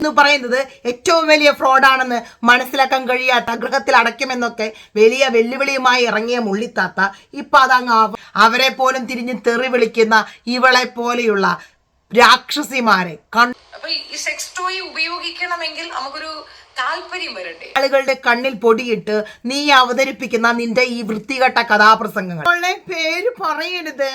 എന്ന് പറയുന്നത് ഏറ്റവും വലിയ ഫ്രോഡാണെന്ന് മനസ്സിലാക്കാൻ കഴിയാത്ത ഗൃഹത്തിൽ അടയ്ക്കുമെന്നൊക്കെ വലിയ വെല്ലുവിളിയുമായി ഇറങ്ങിയ മുള്ളിത്താത്ത ഇപ്പൊ അതങ്ങ് അവരെ പോലും തിരിഞ്ഞ് തെറി വിളിക്കുന്ന ഇവളെ പോലെയുള്ള രാക്ഷസിമാരെ. അപ്പൊ ഈ സെക്സ് ടോയ് ഉപയോഗിക്കണമെങ്കിൽ നമുക്കൊരു താല്പര്യം വരട്ടെ. ആളുകളുടെ കണ്ണിൽ പൊടിയിട്ട് നീ അവതരിപ്പിക്കുന്ന നിന്റെ ഈ വൃത്തികെട്ട കഥാപ്രസംഗങ്ങൾ. പേര് പറയരുത്.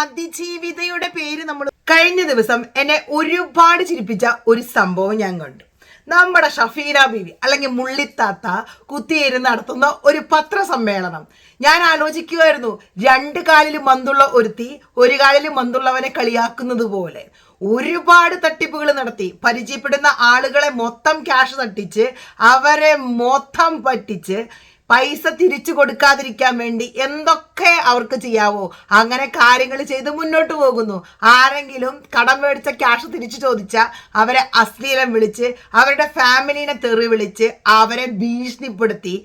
അതിജീവിതയുടെ പേര് നമ്മൾ കഴിഞ്ഞ ദിവസം എന്നെ ഒരുപാട് ചിരിപ്പിച്ച ഒരു സംഭവം ഞാൻ കണ്ടു. നമ്മുടെ ഷഫീന ബീവി അല്ലെങ്കിൽ മുള്ളിത്താത്ത കുത്തിയിരുന്ന് നടത്തുന്ന ഒരു പത്രസമ്മേളനം. ഞാൻ ആലോചിക്കുമായിരുന്നു രണ്ട് കാലിൽ മന്തുള്ള ഒരുത്തി ഒരു കാലിൽ മന്തുള്ളവനെ കളിയാക്കുന്നത് പോലെ. ഒരുപാട് തട്ടിപ്പുകൾ നടത്തി. പരിചയപ്പെടുന്ന ആളുകളെ മൊത്തം ക്യാഷ് തട്ടിച്ച് അവരെ മൊത്തം പറ്റിച്ച് പൈസ തിരിച്ചു കൊടുക്കാതിരിക്കാൻ വേണ്ടി എന്തൊക്കെ അവർക്ക് ചെയ്യാവോ അങ്ങനെ കാര്യങ്ങൾ ചെയ്ത് മുന്നോട്ട് പോകുന്നു. ആരെങ്കിലും കടം മേടിച്ച ക്യാഷ് തിരിച്ചു ചോദിച്ചാൽ അവരെ അശ്ലീലം വിളിച്ച് അവരുടെ ഫാമിലിനെ തെറി വിളിച്ച് അവരെ ഭീഷണിപ്പെടുത്തി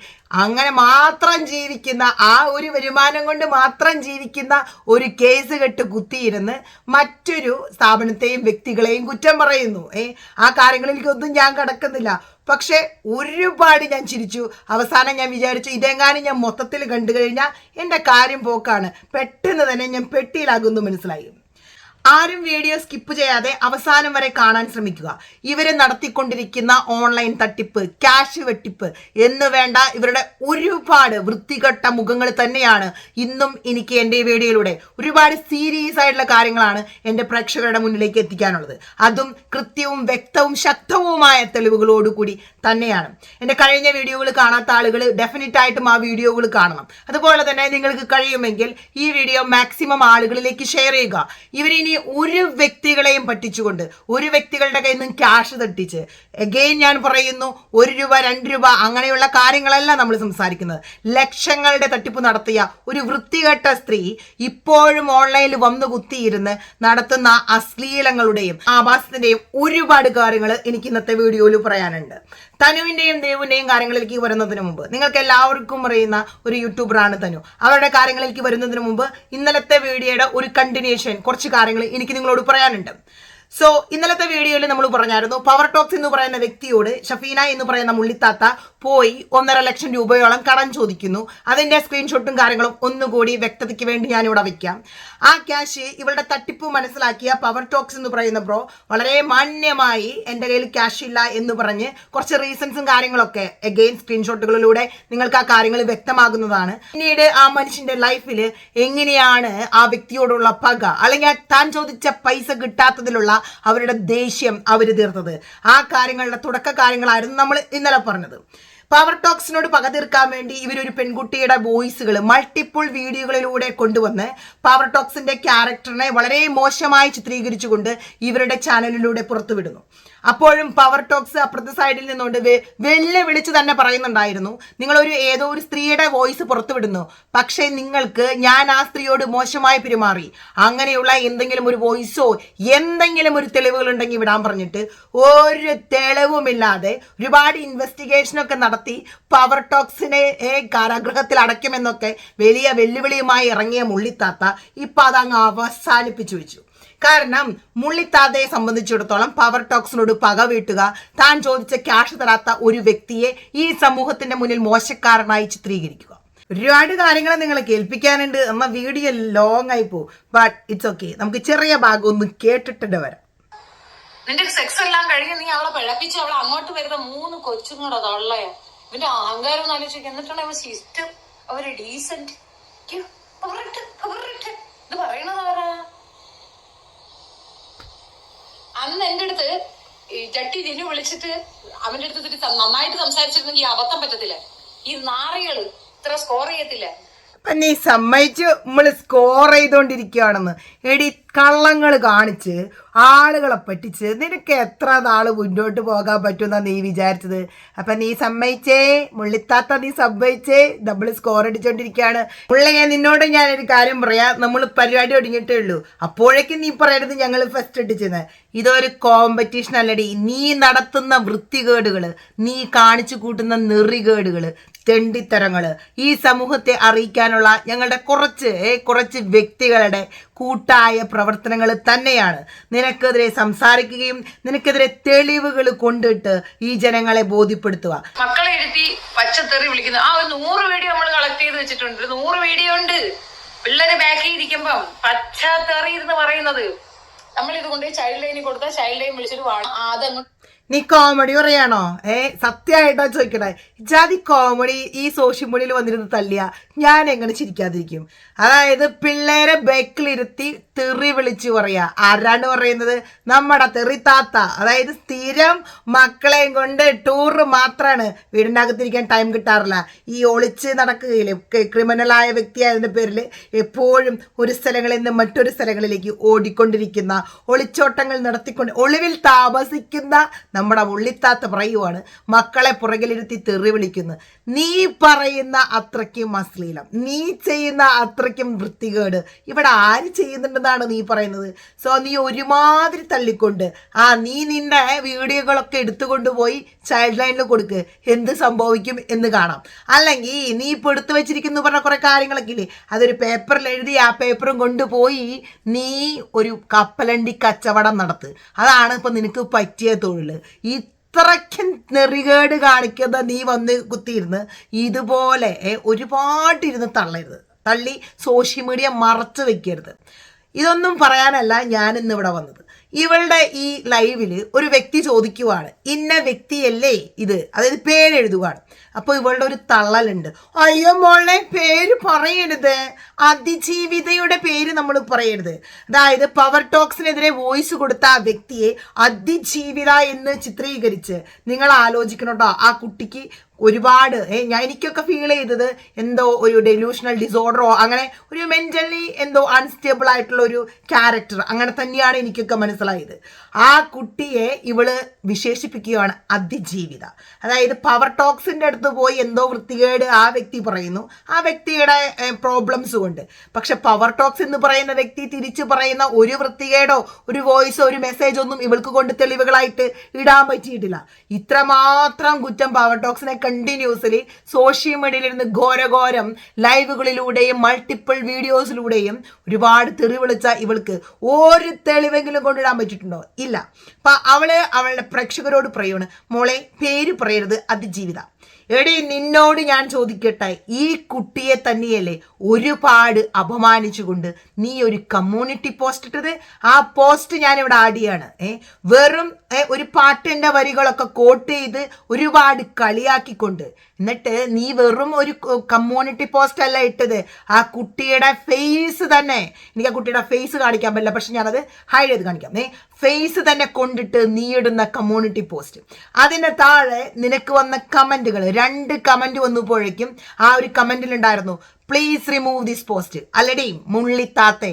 അങ്ങനെ മാത്രം ജീവിക്കുന്ന ആ ഒരു വരുമാനം കൊണ്ട് മാത്രം ജീവിക്കുന്ന ഒരു കേസ് കെട്ട് കുത്തിയിരുന്ന് മറ്റൊരു സ്ഥാപനത്തെയും വ്യക്തികളെയും കുറ്റം പറയുന്നു. ഏ ആ കാര്യങ്ങളിലേക്കൊന്നും ഞാൻ കടക്കുന്നില്ല. പക്ഷേ ഒരുപാട് ഞാൻ ചിരിച്ചു. അവസാനം ഞാൻ വിചാരിച്ചു ഇതെങ്ങാനും ഞാൻ മൊത്തത്തിൽ കണ്ടു കഴിഞ്ഞാൽ എന്റെ കാര്യം പോക്കാണ്. പെട്ടെന്ന് തന്നെ ഞാൻ പെട്ടിയിലാകുമെന്ന് മനസ്സിലായി? ആരും വീഡിയോ സ്കിപ്പ് ചെയ്യാതെ അവസാനം വരെ കാണാൻ ശ്രമിക്കുക. ഇവരെ നടത്തിക്കൊണ്ടിരിക്കുന്ന ഓൺലൈൻ തട്ടിപ്പ് ക്യാഷ് വെട്ടിപ്പ് എന്ന് വേണ്ട ഇവരുടെ ഒരുപാട് വൃത്തികെട്ട മുഖങ്ങൾ തന്നെയാണ് ഇന്നും എനിക്ക് എന്റെ വീഡിയോയിലൂടെ ഒരുപാട് സീരിയസ് ആയിട്ടുള്ള കാര്യങ്ങളാണ് എന്റെ പ്രേക്ഷകരുടെ മുന്നിലേക്ക് എത്തിക്കാനുള്ളത്. അതും കൃത്യവും വ്യക്തവും ശക്തവുമായ തെളിവുകളോടുകൂടി തന്നെയാണ്. എന്റെ കഴിഞ്ഞ വീഡിയോകൾ കാണാത്ത ആളുകൾ ഡെഫിനറ്റ് ആയിട്ടും ആ വീഡിയോകൾ കാണണം. അതുപോലെ തന്നെ നിങ്ങൾക്ക് കഴിയുമെങ്കിൽ ഈ വീഡിയോ മാക്സിമം ആളുകളിലേക്ക് ഷെയർ ചെയ്യുക. ഇവരിനി ഒരു വ്യക്തികളെയും പറ്റിച്ചുകൊണ്ട് ഒരു വ്യക്തികളുടെ കയ്യിൽ നിന്നും ക്യാഷ് തട്ടിച്ച് എഗെയിൻ ഞാൻ പറയുന്നു ഒരു രൂപ രണ്ട് രൂപ അങ്ങനെയുള്ള കാര്യങ്ങളല്ല നമ്മൾ സംസാരിക്കുന്നത്. ലക്ഷങ്ങളുടെ തട്ടിപ്പ് നടത്തിയ ഒരു വൃത്തികെട്ട സ്ത്രീ ഇപ്പോഴും ഓൺലൈനിൽ വന്നു കുത്തിയിരുന്ന് നടത്തുന്ന അശ്ലീലങ്ങളുടെയും ആഭാസത്തിന്റെയും ഒരുപാട് കാര്യങ്ങൾ എനിക്ക് ഇന്നത്തെ വീഡിയോയിൽ പറയാനുണ്ട്. തനുവിന്റെയും ദേവുവിന്റെയും കാര്യങ്ങളിലേക്ക് വരുന്നതിന് മുമ്പ്. നിങ്ങൾക്ക് എല്ലാവർക്കും അറിയുന്ന ഒരു യൂട്യൂബറാണ് തനു. അവരുടെ കാര്യങ്ങളിലേക്ക് വരുന്നതിന് മുമ്പ് ഇന്നലത്തെ വീഡിയോയുടെ ഒരു കണ്ടിന്യൂഷൻ കുറച്ച് കാര്യങ്ങൾ എനിക്ക് നിങ്ങളോട് പറയാനുണ്ട്. സോ ഇന്നലത്തെ വീഡിയോയിൽ നമ്മൾ പറഞ്ഞായിരുന്നു പവർ ടോക്സ് എന്ന് പറയുന്ന വ്യക്തിയോട് ഷഫീന എന്ന് പറയുന്ന മുള്ളിത്താത്ത പോയി ഒന്നര ലക്ഷം രൂപയോളം കടം ചോദിക്കുന്നു. അതിന്റെ സ്ക്രീൻഷോട്ടും കാര്യങ്ങളും ഒന്നുകൂടി വ്യക്തതയ്ക്ക് വേണ്ടി ഞാൻ ഇവിടെ വയ്ക്കാം ആ ക്യാഷ് ഇവളുടെ തട്ടിപ്പ് മനസ്സിലാക്കിയ പവർ ടോക്സ് എന്ന് പറയുന്ന ബ്രോ വളരെ മാന്യമായി എന്റെ കയ്യിൽ ക്യാഷ് ഇല്ല എന്ന് പറഞ്ഞ് കുറച്ച് റീസൺസും കാര്യങ്ങളൊക്കെ എഗെയിൻ സ്ക്രീൻഷോട്ടുകളിലൂടെ നിങ്ങൾക്ക് ആ കാര്യങ്ങൾ വ്യക്തമാകുന്നതാണ്. പിന്നീട് ആ മനുഷ്യന്റെ ലൈഫിൽ എങ്ങനെയാണ് ആ വ്യക്തിയോടുള്ള പക അല്ലെങ്കിൽ താൻ ചോദിച്ച പൈസ കിട്ടാത്തതിലുള്ള അവരുടെ ദേഷ്യം അവർ തീർത്തത്. ആ കാര്യങ്ങളുടെ തുടക്ക കാര്യങ്ങളായിരുന്നു നമ്മൾ ഇന്നലെ പറഞ്ഞത്. പവർ ടോക്സിനോട് പക തീർക്കാൻ വേണ്ടി ഇവരൊരു പെൺകുട്ടിയുടെ വോയിസുകൾ മൾട്ടിപ്പിൾ വീഡിയോകളിലൂടെ കൊണ്ടുവന്ന് പവർ ടോക്സിന്റെ ക്യാരക്ടറിനെ വളരെ മോശമായി ചിത്രീകരിച്ചുകൊണ്ട് ഇവരുടെ ചാനലിലൂടെ പുറത്തുവിടുന്നു. അപ്പോഴും പവർ ടോക്സ് അപ്പുറത്തെ സൈഡിൽ നിന്നുകൊണ്ട് വെല്ലുവിളിച്ച് തന്നെ പറയുന്നുണ്ടായിരുന്നു നിങ്ങളൊരു ഏതോ ഒരു സ്ത്രീയുടെ വോയിസ് പുറത്തുവിടുന്നു പക്ഷേ നിങ്ങൾക്ക് ഞാൻ ആ സ്ത്രീയോട് മോശമായി പെരുമാറി. അങ്ങനെയുള്ള എന്തെങ്കിലും ഒരു വോയിസോ എന്തെങ്കിലും ഒരു തെളിവുകൾ ഉണ്ടെങ്കിൽ വിടാൻ പറഞ്ഞിട്ട് ഒരു തെളിവുമില്ലാതെ ഒരുപാട് ഇൻവെസ്റ്റിഗേഷൻ ഒക്കെ നടത്തി പവർ ടോക്സിനെ ഏ, കാരാഗ്രഹത്തിൽ അടയ്ക്കുമെന്നൊക്കെ വലിയ വെല്ലുവിളിയുമായി ഇറങ്ങിയ മുള്ളിത്താത്ത ഇപ്പൊ അതങ്ങ് അവസാനിപ്പിച്ചു വെച്ചു. കാരണം മുള്ളിത്താതയെ സംബന്ധിച്ചിടത്തോളം പവർ ടോക്സിനോട് പക വീട്ടുക താൻ ചോദിച്ച ക്യാഷ് തരാത്ത ഒരു വ്യക്തിയെ ഈ സമൂഹത്തിന്റെ മുന്നിൽ മോശക്കാരനായി ചിത്രീകരിക്കുക. ഒരുപാട് കാര്യങ്ങൾ നിങ്ങളെ കേൾപ്പിക്കാനുണ്ട്. എന്ന വീഡിയോ ലോങ് ആയി പോകും ബട്ട് ഇറ്റ്സ് ഓക്കെ നമുക്ക് ചെറിയ ഭാഗം ഒന്ന് കേട്ടിട്ടുണ്ട് വരാം. നിന്റെ സെക്സ് എല്ലാം കഴിഞ്ഞ് നീ അവളെ പിഴപ്പിച്ച് അവളെ അങ്ങോട്ട് വരുന്ന മൂന്ന് കൊച്ചുങ്ങളോ തൊള്ളയാ? ഇവന്റെ അഹങ്കാരം ഒന്ന് ആലോചിക്കുക എന്നിട്ടാണ് അവൻ സിസ്റ്റം അവർ ഡീസന്റ് ഇത് പറയണത് ആരാ? അന്ന് എന്റെ അടുത്ത് ചട്ടി ജിനു വിളിച്ചിട്ട് അവന്റെ അടുത്ത് നന്നായിട്ട് സംസാരിച്ചിരുന്നെങ്കിൽ അബദ്ധം പറ്റത്തില്ല. ഈ നാറികൾ ഇത്ര സ്കോർ ചെയ്യത്തില്ല. നീ സമ്മതിച്ച് നമ്മൾ സ്കോർ ചെയ്തോണ്ടിരിക്കുകയാണെന്ന് എടി കള്ളങ്ങൾ കാണിച്ച് ആളുകളെ പറ്റിച്ച് നിനക്ക് എത്ര നാൾ മുന്നോട്ട് പോകാൻ പറ്റുമെന്നാണ് നീ വിചാരിച്ചത്? അപ്പൊ നീ സമ്മതിച്ചേ മുള്ളിത്താത്ത നീ സമ്മതിച്ചേ നമ്മൾ സ്കോർ അടിച്ചോണ്ടിരിക്കുകയാണ് മുള്ളയെ നിന്നോട് ഞാനൊരു കാര്യം പറയാം. നമ്മൾ പരിപാടി ഒടുങ്ങിയിട്ടേ ഉള്ളൂ. അപ്പോഴേക്കും നീ പറയരുത് ഞങ്ങൾ ഫസ്റ്റ് അടിച്ചെന്ന്. ഇതൊരു കോമ്പറ്റീഷൻ അല്ലടി. നീ നടത്തുന്ന വൃത്തികേടുകൾ നീ കാണിച്ചു കൂട്ടുന്ന നെറികേടുകൾ തെണ്ടിത്തരങ്ങൾ. ഈ സമൂഹത്തെ അറിയിക്കാനുള്ള ഞങ്ങളുടെ കുറച്ച് കുറച്ച് വ്യക്തികളുടെ കൂട്ടായ പ്രവർത്തനങ്ങൾ തന്നെയാണ്. നിനക്കെതിരെ സംസാരിക്കുകയും നിനക്കെതിരെ തെളിവുകൾ കൊണ്ടിട്ട് ഈ ജനങ്ങളെ ബോധ്യപ്പെടുത്തുക. മക്കളെ എഴുതി പച്ചത്തെറി വിളിക്കുന്നത് ആ ഒരു നൂറ് വീഡിയോ നമ്മൾ കളക്ട് ചെയ്ത് വെച്ചിട്ടുണ്ട്. നൂറ് വീഡിയോ ഉണ്ട്. പിള്ളേര് ബാക്കിൽ ഇരിക്കുമ്പം പച്ചത്തെറി എന്ന് പറയുന്നത്. നമ്മൾ ഇത് കൊണ്ട് ചൈൽഡ് ലൈനിൽ കൊടുത്താൽ ചൈൽഡ് ലൈൻ വിളിച്ചിട്ട് അതങ്ങോട്ട് നീ കോമഡി പറയാണോ? ഏ സത്യമായിട്ടാ ചോദിക്കണേ. ജാതി കോമഡി ഈ സോഷ്യൽ മീഡിയയിൽ വന്നിരുന്ന് തല്ലിയ. ഞാൻ എങ്ങനെ ചിരിക്കാതിരിക്കും? അതായത് പിള്ളേരെ ബേക്കിലിരുത്തി തെറി വിളിച്ച് പറയാ. ആരാണ് പറയുന്നത്? നമ്മുടെ തെറി താത്ത. അതായത് സ്ഥിരം മക്കളെയും കൊണ്ട് ടൂറ് മാത്രമാണ് വീടിന്റെ അകത്തിരിക്കാൻ ടൈം കിട്ടാറില്ല. ഈ ഒളിച്ച് നടക്കുകയില്ലേ? ക്രിമിനലായ വ്യക്തിയായതിന്റെ പേരിൽ എപ്പോഴും ഒരു സ്ഥലങ്ങളിൽ നിന്ന് മറ്റൊരു സ്ഥലങ്ങളിലേക്ക് ഓടിക്കൊണ്ടിരിക്കുന്ന ഒളിച്ചോട്ടങ്ങൾ നടത്തിക്കൊണ്ട് ഒളിവിൽ താമസിക്കുന്ന നമ്മുടെ ഉള്ളിത്താത്ത പറയുവാണ് മക്കളെ പുറകിലിരുത്തി തെറി വിളിക്കുന്നു. നീ പറയുന്ന അത്രയ്ക്കും അശ്ലീലം. നീ ചെയ്യുന്ന അത്രയ്ക്കും വൃത്തികേട്. ഇവിടെ ആര് ചെയ്യുന്നുണ്ടെന്നാണ് നീ പറയുന്നത്? സോ നീ ഒരുമാതിരി തള്ളിക്കൊണ്ട് ആ നീ നിന്റെ വീഡിയോകളൊക്കെ എടുത്തുകൊണ്ട് പോയി ചൈൽഡ് ലൈനിൽ കൊടുക്ക്. എന്ത് സംഭവിക്കും എന്ന് കാണാം. അല്ലെങ്കിൽ നീ ഇപ്പോൾ എടുത്തു വെച്ചിരിക്കുന്നു പറഞ്ഞ കുറെ കാര്യങ്ങളൊക്കെ ഇല്ലേ? അതൊരു പേപ്പറിൽ എഴുതി ആ പേപ്പറും കൊണ്ടുപോയി നീ ഒരു കപ്പലണ്ടി കച്ചവടം നടത്ത്. അതാണ് ഇപ്പൊ നിനക്ക് പറ്റിയ തൊഴിൽ ഇത്രയ്ക്കും നെറികേട് കാണിക്കുന്ന നീ വന്ന് കുത്തിയിരുന്ന് ഇതുപോലെ ഒരുപാടിരുന്ന് തള്ളരുത്. തള്ളി സോഷ്യൽ മീഡിയ മറച്ചു വെക്കരുത്. ഇതൊന്നും പറയാനല്ല ഞാൻ ഇന്ന് ഇവിടെ വന്നത്. ഇവളുടെ ഈ ലൈവിൽ ഒരു വ്യക്തി ചോദിക്കുവാണ് ഇന്ന വ്യക്തിയല്ലേ ഇത്? അതായത് പേരെഴുതുവാണ്. അപ്പോൾ ഇവളുടെ ഒരു തള്ളലുണ്ട്. അയ്യോ മോളെ പേര് പറയരുത്. അതിജീവിതയുടെ പേര് നമ്മൾ പറയരുത്. അതായത് പവർ ടോക്സിനെതിരെ വോയിസ് കൊടുത്ത ആ വ്യക്തിയെ അതിജീവിത എന്ന് ചിത്രീകരിച്ച് നിങ്ങൾ ആലോചിക്കണോട്ടോ ആ കുട്ടിക്ക് ഒരുപാട് ഞാൻ എനിക്കൊക്കെ ഫീൽ ചെയ്തത് എന്തോ ഒരു ഡെലൂഷണൽ ഡിസോർഡറോ അങ്ങനെ ഒരു മെന്റലി എന്തോ അൺസ്റ്റേബിൾ ആയിട്ടുള്ള ഒരു ക്യാരക്ടർ അങ്ങനെ തന്നെയാണ് എനിക്കൊക്കെ മനസ്സിലായത്. ആ കുട്ടിയെ ഇവൾ വിശേഷിപ്പിക്കുകയാണ് അതിജീവിത. അതായത് പവർ ടോക്സിന്റെ അടുത്ത് പോയി എന്തോ വൃത്തികേട് ആ വ്യക്തി പറയുന്നു. ആ വ്യക്തിയുടെ പ്രോബ്ലംസ് കൊണ്ട്. പക്ഷെ പവർ ടോക്സ് എന്ന് പറയുന്ന വ്യക്തി തിരിച്ചു പറയുന്ന ഒരു വൃത്തികേടോ ഒരു വോയിസോ ഒരു മെസ്സേജ് ഒന്നും ഇവൾക്ക് കൊണ്ട് തെളിവുകളായിട്ട് ഇടാൻ പറ്റിയിട്ടില്ല. ഇത്രമാത്രം കുറ്റം പവർ ടോക്സിനെ കണ്ടിന്യൂസ്ലി സോഷ്യൽ മീഡിയയിൽ ഇരുന്ന് ഘോരഘോരം ലൈവുകളിലൂടെയും മൾട്ടിപ്പിൾ വീഡിയോസിലൂടെയും ഒരുപാട് തെറി വിളിച്ച ഇവൾക്ക് ഒരു തെളിവെങ്കിലും കൊണ്ടിടാൻ പറ്റിയിട്ടുണ്ടോ? ഇല്ല. അപ്പൊ അവൾ അവളുടെ പ്രേക്ഷകരോട് പറയുവാണ് മോളെ പേര് പറയരുത് അതിജീവിത. എടി നിന്നോട് ഞാൻ ചോദിക്കട്ടെ ഈ കുട്ടിയെ തന്നെയല്ലേ ഒരുപാട് അപമാനിച്ചുകൊണ്ട് നീ ഒരു കമ്മ്യൂണിറ്റി പോസ്റ്റ് ഇട്ടത്? ആ പോസ്റ്റ് ഞാൻ ഇവിടെ ആഡ് ചെയ്യാണ്. ഏ വെറും ഒരു പാട്ടിന്റെ വരികളൊക്കെ കോട്ട് ചെയ്ത് ഒരുപാട് കളിയാക്കിക്കൊണ്ട് എന്നിട്ട് നീ വെറും ഒരു കമ്മ്യൂണിറ്റി പോസ്റ്റ് അല്ല ഇട്ടത്. ആ കുട്ടിയുടെ ഫേസ് തന്നെ. എനിക്ക് ആ കുട്ടിയുടെ ഫേസ് കാണിക്കാൻ പറ്റില്ല പക്ഷെ ഞാനത് ഹൈഡ് ചെയ്ത് കാണിക്കാം. ഏ ഫേസ് തന്നെ കൊണ്ടിട്ട് നീയിടുന്ന കമ്മ്യൂണിറ്റി പോസ്റ്റ് അതിന് താഴെ നിനക്ക് വന്ന കമന്റുകൾ രണ്ട് കമന്റ് വന്നപ്പോഴേക്കും ആ ഒരു കമന്റിൽ ഉണ്ടായിരുന്നു പ്ലീസ് റിമൂവ് ദിസ് പോസ്റ്റ് അല്ലടി മുള്ളിത്താത്തെ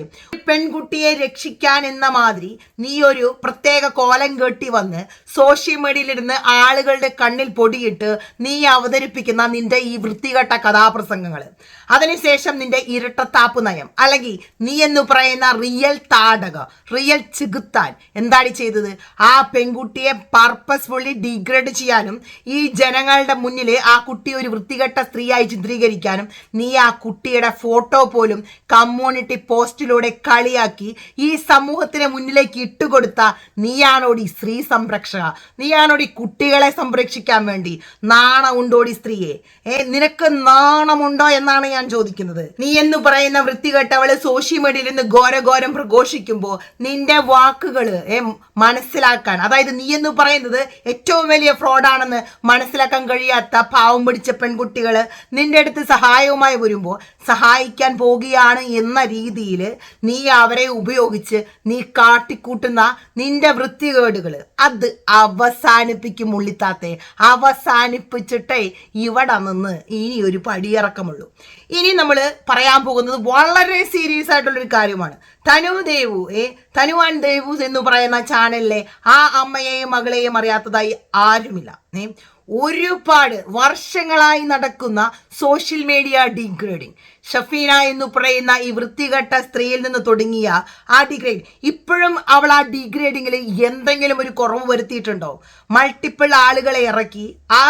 പെൺകുട്ടിയെ രക്ഷിക്കാൻ എന്ന മാതിരി നീ ഒരു പ്രത്യേക കോലം കെട്ടി വന്ന് സോഷ്യൽ മീഡിയയിലിരുന്ന് ആളുകളുടെ കണ്ണിൽ പൊടിയിട്ട് നീ അവതരിപ്പിക്കുന്ന നിന്റെ ഈ വൃത്തികെട്ട കഥാപ്രസംഗങ്ങൾ. അതിനുശേഷം നിന്റെ ഇരട്ടത്താപ്പ് നയം. അല്ലെങ്കിൽ നീ എന്ന് പറയുന്ന റിയൽ താടക റിയൽ ചികുത്താൻ. എന്താണ് ചെയ്തത്? ആ പെൺകുട്ടിയെ പർപ്പസ്ഫുള്ളി ഡിഗ്രേഡ് ചെയ്യാനും ഈ ജനങ്ങളുടെ മുന്നിൽ ആ കുട്ടി ഒരു വൃത്തികെട്ട സ്ത്രീയായി ചിത്രീകരിക്കാനും നീ ആ കുട്ടിയുടെ ഫോട്ടോ പോലും കമ്മ്യൂണിറ്റി പോസ്റ്റിലൂടെ കളിയാക്കി ഈ സമൂഹത്തിന് മുന്നിലേക്ക് ഇട്ടുകൊടുത്ത നീയാണോടി സ്ത്രീ സംരക്ഷക? നീയാണോടി കുട്ടികളെ സംരക്ഷിക്കാൻ വേണ്ടി? നാണമുണ്ടോടി സ്ത്രീയെ? ഏ നിനക്ക് നാണമുണ്ടോ എന്നാണ് ഞാൻ ചോദിക്കുന്നത്. നീ എന്ന് പറയുന്ന വൃത്തികെട്ടവൾ സോഷ്യൽ മീഡിയയിൽ നിന്ന് ഘോരഘോരം പ്രഘോഷിക്കുമ്പോൾ നിന്റെ വാക്കുകൾ ഏ മനസ്സിലാക്കാൻ അതായത് നീ എന്ന് പറയുന്നത് ഏറ്റവും വലിയ ഫ്രോഡാണെന്ന് മനസ്സിലാക്കാൻ കഴിയാത്ത പാവം പിടിച്ച പെൺകുട്ടികൾ നിന്റെ അടുത്ത് സഹായവുമായി വരുമ്പോൾ സഹായിക്കാൻ പോകുകയാണ് എന്ന രീതിയിൽ നീ അവരെ ഉപയോഗിച്ച് നീ കാട്ടിക്കൂട്ടുന്ന നിന്റെ വൃത്തികേടുകൾ. അത് അവസാനിപ്പിക്കും ഉള്ളിത്താത്തെ. അവസാനിപ്പിച്ചിട്ടേ ഇവിടെ നിന്ന് ഇനി ഒരു പടിയിറക്കമുള്ളൂ. ഇനി നമ്മൾ പറയാൻ പോകുന്നത് വളരെ സീരിയസ് ആയിട്ടുള്ളൊരു കാര്യമാണ്. തനു ദേവു ഏ തനുവാൻ ദേവു എന്ന് പറയുന്ന ചാനലിലെ ആ അമ്മയെയും മകളെയും അറിയാത്തതായി ആരുമില്ല. ഏ ഒരുപാട് വർഷങ്ങളായി നടക്കുന്ന സോഷ്യൽ മീഡിയ ഡിഗ്രേഡിങ്. ഷഫീന എന്ന് പറയുന്ന ഈ വൃത്തികെട്ട സ്ത്രീയിൽ നിന്ന് തുടങ്ങിയ ആ ഡിഗ്രേഡ്. ഇപ്പോഴും അവൾ ആ ഡിഗ്രേഡിങ്ങിൽ എന്തെങ്കിലും ഒരു കുറവ് വരുത്തിയിട്ടുണ്ടോ? മൾട്ടിപ്പിൾ ആളുകളെ ഇറക്കി ആ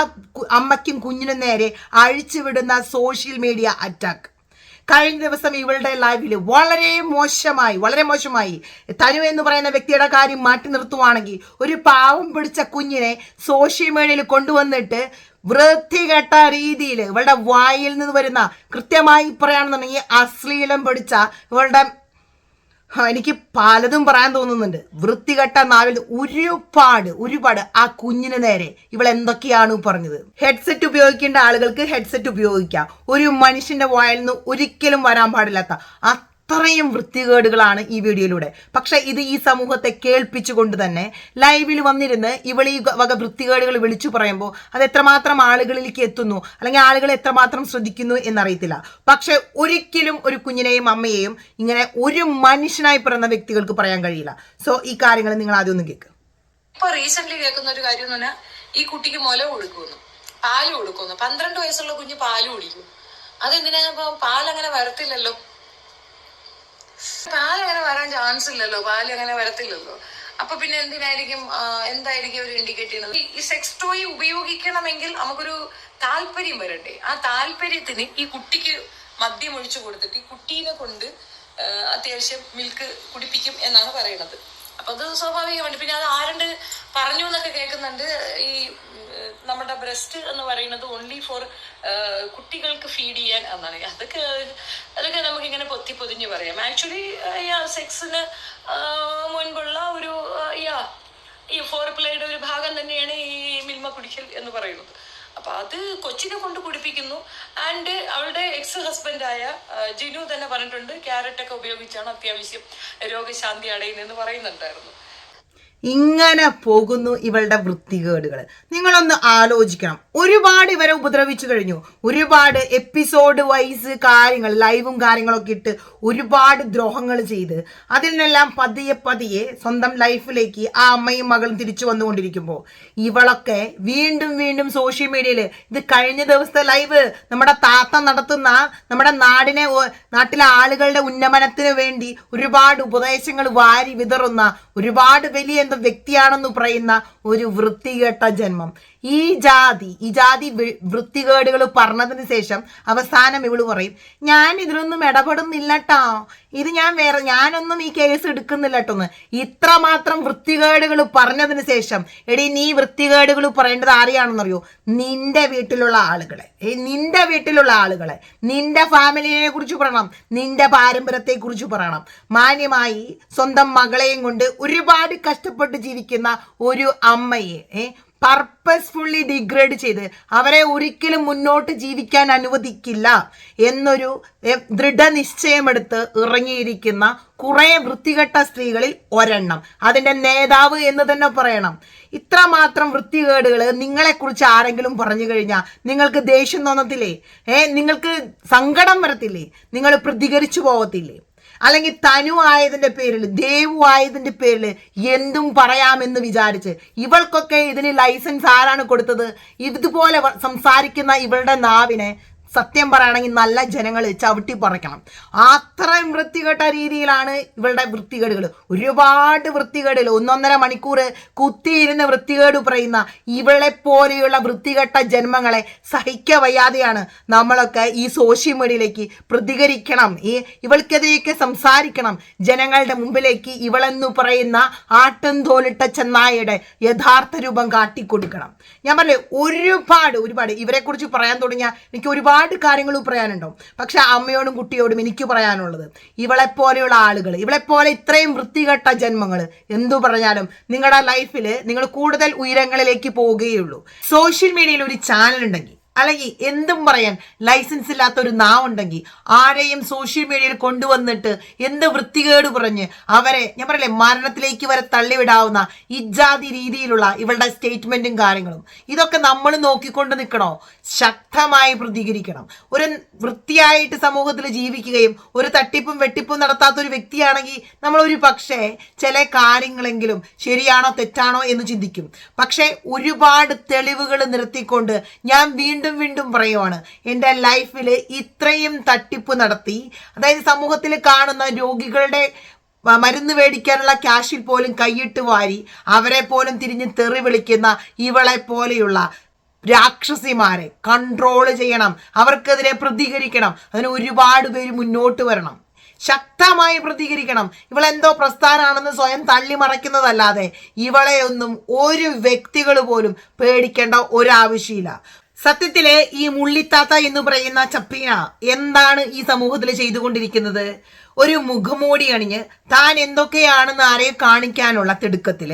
അമ്മയ്ക്കും കുഞ്ഞിനും നേരെ അഴിച്ചുവിടുന്ന സോഷ്യൽ മീഡിയ അറ്റാക്ക്. കഴിഞ്ഞ ദിവസം ഇവളുടെ ലൈവിൽ വളരെ മോശമായി വളരെ മോശമായി. തനു എന്ന് പറയുന്ന വ്യക്തിയുടെ കാര്യം മാറ്റി നിർത്തുവാണെങ്കിൽ ഒരു പാവം പിടിച്ച കുഞ്ഞിനെ സോഷ്യൽ മീഡിയയിൽ കൊണ്ടുവന്നിട്ട് വൃത്തികെട്ട രീതിയിൽ ഇവളുടെ വായിൽ നിന്ന് വരുന്ന കൃത്യമായി പറയുകയാണെന്നുണ്ടെങ്കിൽ അശ്ലീലം പിടിച്ച ഇവളുടെ എനിക്ക് പലതും പറയാൻ തോന്നുന്നുണ്ട്. വൃത്തികെട്ട നാവിൽ ഒരുപാട് ഒരുപാട് ആ കുഞ്ഞിന് നേരെ ഇവൾ എന്തൊക്കെയാണ് പറഞ്ഞത്? ഹെഡ്സെറ്റ് ഉപയോഗിക്കേണ്ട ആളുകൾക്ക് ഹെഡ്സെറ്റ് ഉപയോഗിക്കാം. ഒരു മനുഷ്യന്റെ വായിൽ നിന്ന് ഒരിക്കലും വരാൻ പാടില്ലാത്ത അത്രയും വൃത്തികേടുകളാണ് ഈ വീഡിയോയിലൂടെ. പക്ഷെ ഇത് ഈ സമൂഹത്തെ കേൾപ്പിച്ചുകൊണ്ട് തന്നെ ലൈവിൽ വന്നിരുന്ന് ഇവൾ ഈ വക വൃത്തികേടുകൾ വിളിച്ചു പറയുമ്പോൾ അത് എത്രമാത്രം ആളുകളിലേക്ക് എത്തുന്നു? അല്ലെങ്കിൽ ആളുകൾ എത്രമാത്രം ശ്രദ്ധിക്കുന്നു എന്നറിയത്തില്ല. പക്ഷെ ഒരിക്കലും ഒരു കുഞ്ഞിനെയും അമ്മയെയും ഇങ്ങനെ ഒരു മനുഷ്യനായി പിറന്ന വ്യക്തികൾക്ക് പറയാൻ കഴിയില്ല. സോ ഈ കാര്യങ്ങൾ നിങ്ങൾ ആദ്യം ഒന്ന് കേൾക്കുക ഇപ്പൊ റീസെന്റ് കേൾക്കുന്ന ഒരു കാര്യം എന്ന് പറഞ്ഞാൽ ഈ കുട്ടിക്ക് മുല കൊടുക്കുന്നു പാൽ കൊടുക്കുന്നു പന്ത്രണ്ട് വയസ്സുള്ള കുഞ്ഞ് പാൽ കുടിക്കും. അതെന്തിനാ പാൽ അങ്ങനെ വരത്തില്ലല്ലോ. പാലങ്ങനെ വരാൻ ചാൻസ് ഇല്ലല്ലോ പാൽ അങ്ങനെ വരത്തില്ലല്ലോ. അപ്പൊ പിന്നെ എന്തിനായിരിക്കും എന്തായിരിക്കും ഒരു ഇൻഡിക്കേറ്റ് ചെയ്യുന്നത്? ഈ സെക്സ് ടോയ് ഉപയോഗിക്കണമെങ്കിൽ നമുക്കൊരു താല്പര്യം വരട്ടെ. ആ താല്പര്യത്തിന് ഈ കുട്ടിക്ക് മദ്യം ഒഴിച്ചു കൊടുത്തിട്ട് ഈ കുട്ടീനെ കൊണ്ട് അത്യാവശ്യം മിൽക്ക് കുടിപ്പിക്കും എന്നാണ് പറയുന്നത് അപ്പൊ അത് സ്വാഭാവികമായിട്ട്. പിന്നെ അത് ആരുണ്ട് പറഞ്ഞു എന്നൊക്കെ കേൾക്കുന്നുണ്ട് ഈ നമ്മുടെ ബ്രസ്റ്റ് എന്ന് പറയുന്നത് ഓൺലി ഫോർ കുട്ടികൾക്ക് ഫീഡ് ചെയ്യാൻ എന്നാണ്. അതൊക്കെ അതൊക്കെ നമുക്ക് ഇങ്ങനെ പൊത്തി പൊതിഞ്ഞ് പറയാം. ആക്ച്വലി യാ സെക്സിന് മുൻപുള്ള ഒരു യാ ഈ ഫോർ പ്ലേയുടെ ഒരു ഭാഗം തന്നെയാണ് ഈ മിൽമ കുടിക്കൽ എന്ന് പറയുന്നത്. അപ്പൊ അത് കൊച്ചിനെ കൊണ്ട് കുടിപ്പിക്കുന്നു. ആൻഡ് അവളുടെ എക്സ് ഹസ്ബൻഡായ ജിനു തന്നെ പറഞ്ഞിട്ടുണ്ട് ക്യാരറ്റ് ഒക്കെ ഉപയോഗിച്ചാണ് അത്യാവശ്യം രോഗശാന്തി അടയുന്നതെന്ന് പറയുന്നുണ്ടായിരുന്നു. ഇങ്ങനെ പോകുന്നു ഇവളുടെ വൃത്തികേടുകൾ നിങ്ങളൊന്ന് ആലോചിക്കണം. ഒരുപാട് ഇവരെ ഉപദ്രവിച്ചു കഴിഞ്ഞു. ഒരുപാട് എപ്പിസോഡ് വൈസ് കാര്യങ്ങൾ ലൈവും കാര്യങ്ങളൊക്കെ ഇട്ട് ഒരുപാട് ദ്രോഹങ്ങൾ ചെയ്ത് അതിൽ നിന്നെല്ലാം പതിയെ പതിയെ സ്വന്തം ലൈഫിലേക്ക് ആ അമ്മയും മകളും തിരിച്ചു വന്നുകൊണ്ടിരിക്കുമ്പോൾ ഇവളൊക്കെ വീണ്ടും വീണ്ടും സോഷ്യൽ മീഡിയയിൽ ഇത് കഴിഞ്ഞ ദിവസത്തെ ലൈവ് നമ്മുടെ താത്ത നടത്തുന്ന നമ്മുടെ നാടിനെ നാട്ടിലെ ആളുകളുടെ ഉന്നമനത്തിന് വേണ്ടി ഒരുപാട് ഉപദേശങ്ങൾ വാരി വിതറുന്ന ഒരുപാട് വലിയ വ്യക്തിയാണെന്ന് പറയുന്ന ഒരു വൃത്തികെട്ട ജന്മം. ഈ ജാതി ഈ ജാതി വൃത്തികേടുകൾ പറഞ്ഞതിന് ശേഷം അവസാനം ഇവൾ പറയും ഞാൻ ഇതിനൊന്നും ഇടപെടുന്നില്ല കേട്ടോ ഇത് ഞാൻ വേറെ ഞാനൊന്നും ഈ കേസ് എടുക്കുന്നില്ല ട്ടോന്ന് ഇത്രമാത്രം വൃത്തികേടുകൾ പറഞ്ഞതിന് ശേഷം എടി നീ വൃത്തികേടുകൾ പറയേണ്ടത് ആരെയാണെന്നറിയോ? നിന്റെ വീട്ടിലുള്ള ആളുകളെ. നിന്റെ വീട്ടിലുള്ള ആളുകളെ. നിന്റെ ഫാമിലിയെ കുറിച്ച് പറയണം. നിന്റെ പാരമ്പര്യത്തെ കുറിച്ച് പറയണം. മാന്യമായി സ്വന്തം മകളെയും കൊണ്ട് ഒരുപാട് കഷ്ടപ്പെട്ട് ജീവിക്കുന്ന ഒരു അമ്മയെ പർപ്പസ്ഫുള്ളി ഡിഗ്രേഡ് ചെയ്ത് അവരെ ഒരിക്കലും മുന്നോട്ട് ജീവിക്കാൻ അനുവദിക്കില്ല എന്നൊരു ദൃഢനിശ്ചയമെടുത്ത് ഇറങ്ങിയിരിക്കുന്ന കുറേ വൃത്തികെട്ട സ്ത്രീകളിൽ ഒരെണ്ണം. അതിന്റെ നേതാവ് എന്ന് തന്നെ പറയണം. ഇത്രമാത്രം വൃത്തികേടുകൾ നിങ്ങളെക്കുറിച്ച് ആരെങ്കിലും പറഞ്ഞു കഴിഞ്ഞാൽ നിങ്ങൾക്ക് ദേഷ്യം തോന്നത്തില്ലേ? ഏ നിങ്ങൾക്ക് സങ്കടം വരത്തില്ലേ? നിങ്ങൾ പ്രതികരിച്ചു പോകത്തില്ലേ അല്ലെങ്കിൽ തനു ആയതിന്റെ പേരിൽ ദേവു ആയതിന്റെ പേരിൽ എന്തും പറയാമെന്ന് വിചാരിച്ച് ഇവൾക്കൊക്കെ ഇതിന് ലൈസൻസ് ആരാണ് കൊടുത്തത്? ഇതുപോലെ സംസാരിക്കുന്ന ഇവളുടെ നാവിനെ സത്യം പറയുകയാണെങ്കിൽ നല്ല ജനങ്ങൾ ചവിട്ടി പറിക്കണം. അത്രയും വൃത്തികെട്ട രീതിയിലാണ് ഇവളുടെ വൃത്തികേടുകൾ. ഒരുപാട് വൃത്തികേടുകൾ. ഒന്നൊന്നര മണിക്കൂർ കുത്തിയിരുന്ന് വൃത്തികേട് പറയുന്ന ഇവളെ പോലെയുള്ള വൃത്തികെട്ട ജന്മങ്ങളെ സഹിക്ക വയ്യാതെയാണ് നമ്മളൊക്കെ ഈ സോഷ്യൽ മീഡിയയിലേക്ക് പ്രതികരിക്കണം. ഈ ഇവൾക്കെതിരെയൊക്കെ സംസാരിക്കണം. ജനങ്ങളുടെ മുമ്പിലേക്ക് ഇവളെന്ന് പറയുന്ന ആട്ടും തോലിട്ട ചെന്നായയുടെ യഥാർത്ഥ രൂപം കാട്ടിക്കൊടുക്കണം. ഞാൻ പറഞ്ഞു ഒരുപാട് ഒരുപാട്. ഇവരെക്കുറിച്ച് പറയാൻ തുടങ്ങിയ എനിക്ക് ഒരുപാട് കാര്യങ്ങൾ പറയാനുണ്ടാവും. പക്ഷെ അമ്മയോടും കുട്ടിയോടും എനിക്ക് പറയാനുള്ളത് ഇവളെ പോലെയുള്ള ആളുകൾ ഇവളെ പോലെ ഇത്രയും വൃത്തികെട്ട ജന്മങ്ങൾ എന്തു പറഞ്ഞാലും നിങ്ങളുടെ ലൈഫിൽ നിങ്ങൾ കൂടുതൽ ഉയരങ്ങളിലേക്ക് പോവുകയുള്ളൂ സോഷ്യൽ മീഡിയയിൽ ഒരു ചാനൽ ഉണ്ടെങ്കിൽ അല്ലെങ്കിൽ എന്തും പറയാൻ ലൈസൻസ് ഇല്ലാത്ത ഒരു നാവുണ്ടെങ്കിൽ ആരെയും സോഷ്യൽ മീഡിയയിൽ കൊണ്ടുവന്നിട്ട് എന്ത് വൃത്തികേട് പറഞ്ഞ് അവരെ ഞാൻ പറയല്ലേ മരണത്തിലേക്ക് വരെ തള്ളിവിടാവുന്ന ഇജാതി രീതിയിലുള്ള ഇവളുടെ സ്റ്റേറ്റ്മെന്റും കാര്യങ്ങളും. ഇതൊക്കെ നമ്മൾ നോക്കിക്കൊണ്ട് നിൽക്കണോ ശക്തമായി പ്രതികരിക്കണം. ഒരു വൃത്തിയായിട്ട് സമൂഹത്തിൽ ജീവിക്കുകയും ഒരു തട്ടിപ്പും വെട്ടിപ്പും നടത്താത്ത ഒരു വ്യക്തിയാണെങ്കിൽ നമ്മൾ ഒരു പക്ഷേ ചില കാര്യങ്ങളെങ്കിലും ശരിയാണോ തെറ്റാണോ എന്ന് ചിന്തിക്കും. പക്ഷേ ഒരുപാട് തെളിവുകൾ നിർത്തിക്കൊണ്ട് ഞാൻ വീണ്ടും വീണ്ടും വീണ്ടും പറയുവാണ് എന്റെ ലൈഫിൽ ഇത്രയും തട്ടിപ്പ് നടത്തി അതായത് സമൂഹത്തിൽ കാണുന്ന രോഗികളുടെ മരുന്ന് മേടിക്കാനുള്ള ക്യാഷിൽ പോലും കൈയിട്ട് വാരി അവരെ പോലും തിരിഞ്ഞ് തെറി വിളിക്കുന്ന ഇവളെ പോലെയുള്ള രാക്ഷസിമാരെ കൺട്രോൾ ചെയ്യണം അവർക്കെതിരെ പ്രതികരിക്കണം അതിന് ഒരുപാട് പേര് മുന്നോട്ട് വരണം. ശക്തമായി പ്രതികരിക്കണം. ഇവളെന്തോ പ്രസ്ഥാനാണെന്ന് സ്വയം തള്ളി മറയ്ക്കുന്നതല്ലാതെ ഇവളെ ഒന്നും ഒരു വ്യക്തികൾ പോലും പേടിക്കേണ്ട ഒരാവശ്യമില്ല. സത്യത്തിലെ ഈ മുള്ളിത്താത്ത എന്ന് പറയുന്ന ചപ്പീന എന്താണ് ഈ സമൂഹത്തിൽ ചെയ്തുകൊണ്ടിരിക്കുന്നത്? ഒരു മുഖമൂടി അണിഞ്ഞ് താൻ എന്തൊക്കെയാണെന്ന് ആരെയും കാണിക്കാനുള്ള തിടുക്കത്തിൽ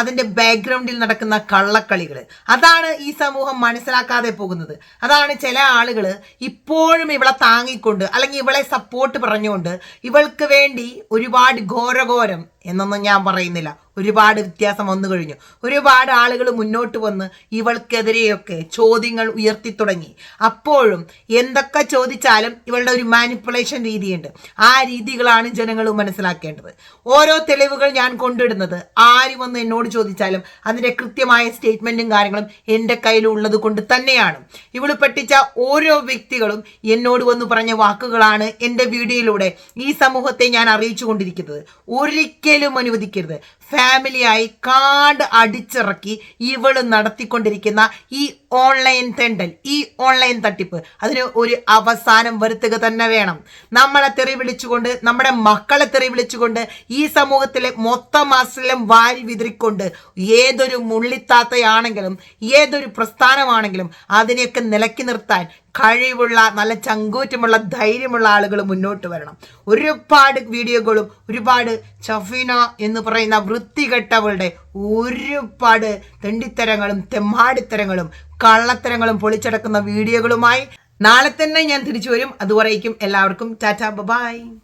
അതിന്റെ ബാക്ക്ഗ്രൗണ്ടിൽ നടക്കുന്ന കള്ളക്കളികൾ അതാണ് ഈ സമൂഹം മനസ്സിലാക്കാതെ പോകുന്നത്. അതാണ് ചില ആളുകൾ ഇപ്പോഴും ഇവളെ താങ്ങിക്കൊണ്ട് അല്ലെങ്കിൽ ഇവളെ സപ്പോർട്ട് പറഞ്ഞുകൊണ്ട് ഇവൾക്ക് വേണ്ടി ഒരുപാട് ഘോരഘോരം എന്നൊന്നും ഞാൻ പറയുന്നില്ല. ഒരുപാട് വ്യത്യാസം വന്നു കഴിഞ്ഞു. ഒരുപാട് ആളുകൾ മുന്നോട്ട് വന്ന് ഇവൾക്കെതിരെയൊക്കെ ചോദ്യങ്ങൾ ഉയർത്തി തുടങ്ങി. അപ്പോഴും എന്തൊക്കെ ചോദിച്ചാലും ഇവളുടെ ഒരു മാനിപ്പുലേഷൻ രീതിയുണ്ട്. ആ രീതികളാണ് ജനങ്ങൾ മനസ്സിലാക്കേണ്ടത്. ഓരോ തെളിവുകൾ ഞാൻ കൊണ്ടിടുന്നത്. ആര് വന്ന് എന്നോട് ചോദിച്ചാലും അതിന്റെ കൃത്യമായ സ്റ്റേറ്റ്മെന്റും കാര്യങ്ങളും എന്റെ കയ്യിലുള്ളത് കൊണ്ട് തന്നെയാണ്. ഇവൾ പറ്റിച്ച ഓരോ വ്യക്തികളും എന്നോട് വന്ന് പറഞ്ഞ വാക്കുകളാണ് എന്റെ വീഡിയോയിലൂടെ ഈ സമൂഹത്തെ ഞാൻ അറിയിച്ചു കൊണ്ടിരിക്കുന്നത് ഒരിക്കലും അനുവദിക്കരുത്. ഫാമിലിയായി കാട് അടിച്ചിറക്കി ഇവൾ നടത്തിക്കൊണ്ടിരിക്കുന്ന ഈ ഓൺലൈൻ തെണ്ടൽ ഈ ഓൺലൈൻ തട്ടിപ്പ്. അതിന് ഒരു അവസാനം വരുത്തുക തന്നെ വേണം. നമ്മളെ തെറി വിളിച്ചുകൊണ്ട് നമ്മുടെ മക്കളെ തെറി വിളിച്ചുകൊണ്ട് ഈ സമൂഹത്തിലെ മൊത്തം മാസത്തിലും വാരി വിതറിക്കൊണ്ട് ഏതൊരു മുള്ളിത്താത്തയാണെങ്കിലും ഏതൊരു പ്രസ്ഥാനമാണെങ്കിലും അതിനെയൊക്കെ നിലക്കി നിർത്താൻ കഴിവുള്ള നല്ല ചങ്കൂറ്റമുള്ള ധൈര്യമുള്ള ആളുകൾ മുന്നോട്ട് വരണം. ഒരുപാട് വീഡിയോകളും ഒരുപാട് ചഫീന എന്ന് പറയുന്ന വൃത്തികെട്ടവളുടെ ഒരുപാട് തെണ്ടിത്തരങ്ങളും തെമ്മാടിത്തരങ്ങളും കള്ളത്തരങ്ങളും പൊളിച്ചടക്കുന്ന വീഡിയോകളുമായി നാളെ തന്നെ ഞാൻ തിരിച്ചു വരും. അതുവരേക്കും എല്ലാവർക്കും ടാറ്റാ ബൈ